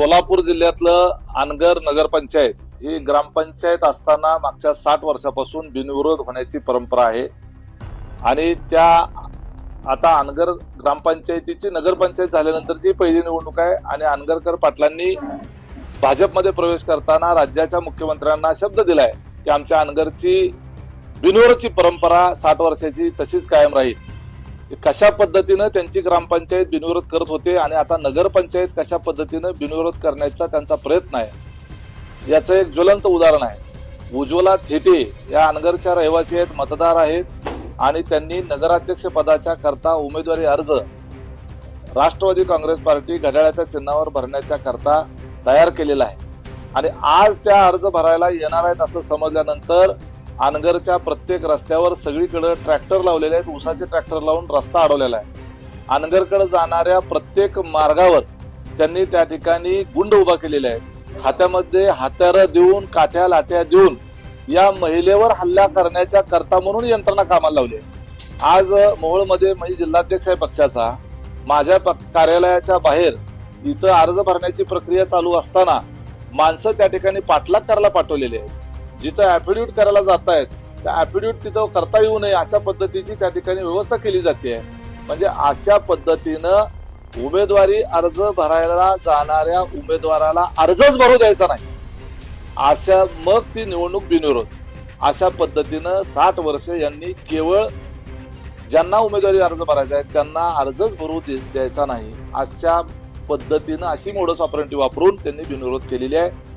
सोलापूर जिल्ह्यातलं अनगर नगरपंचायत ही ग्रामपंचायत असताना मागच्या साठ वर्षापासून बिनविरोध होण्याची परंपरा आहे. आणि त्या आता अनगर ग्रामपंचायतीची नगरपंचायत झाल्यानंतरची पहिली निवडणूक आहे आणि अनगरकर पाटलांनी भाजपमध्ये प्रवेश करताना राज्याच्या मुख्यमंत्र्यांना शब्द दिलाय की आमच्या अनगरची बिनविरोधची परंपरा साठ वर्षाची तशीच कायम राहील. कशा पद्धतीनं त्यांची ग्रामपंचायत बिनविरोध करत होते आणि आता नगरपंचायत कशा पद्धतीनं बिनविरोध करण्याचा त्यांचा प्रयत्न आहे याचं एक ज्वलंत उदाहरण आहे. उज्ज्वला थेटे या अनगरच्या रहिवासी आहेत मतदार आहेत आणि त्यांनी नगराध्यक्ष पदाच्या करता उमेदवारी अर्ज राष्ट्रवादी काँग्रेस पार्टी घड्याळाच्या चिन्हावर भरण्याच्या करता तयार केलेला आहे. आणि आज त्या अर्ज भरायला येणार आहेत असं समजल्यानंतर आनगरच्या प्रत्येक रस्त्यावर सगळीकडे ट्रॅक्टर लावलेले आहेत. उसाचे ट्रॅक्टर लावून रस्ता अडवलेला आहे. आनगरकडे जाणाऱ्या प्रत्येक मार्गावर त्यांनी त्या ठिकाणी गुंड उभा केलेले आहेत. हातामध्ये हात्यारं देऊन काठ्या लाट्या देऊन या महिलेवर हल्ला करण्याच्या करता म्हणून यंत्रणा कामाला लावली आहे. आज मोहोळमध्ये म्हणजे जिल्हाध्यक्ष आहे पक्षाचा. माझ्या प- कार्यालयाच्या बाहेर इथं अर्ज भरण्याची प्रक्रिया चालू असताना माणसं त्या ठिकाणी पाठलाग करायला पाठवलेली आहेत. जिथं ऍफिड्यूट करायला जात आहेत त्या ऍफिड्यूट तिथं करता येऊ नये अशा पद्धतीची त्या ठिकाणी व्यवस्था केली जाते. म्हणजे अशा पद्धतीनं उमेदवारी अर्ज भरायला जाणाऱ्या उमेदवाराला अर्जच भरू द्यायचा नाही. अशा मग ती निवडणूक बिनविरोध. अशा पद्धतीनं साठ वर्ष यांनी केवळ ज्यांना उमेदवारी अर्ज भरायचा आहे त्यांना अर्जच भरू दे- द्यायचा नाही. अशा पद्धतीनं अशी मोडस ऑपरेंटी वापरून त्यांनी बिनविरोध केलेली आहे.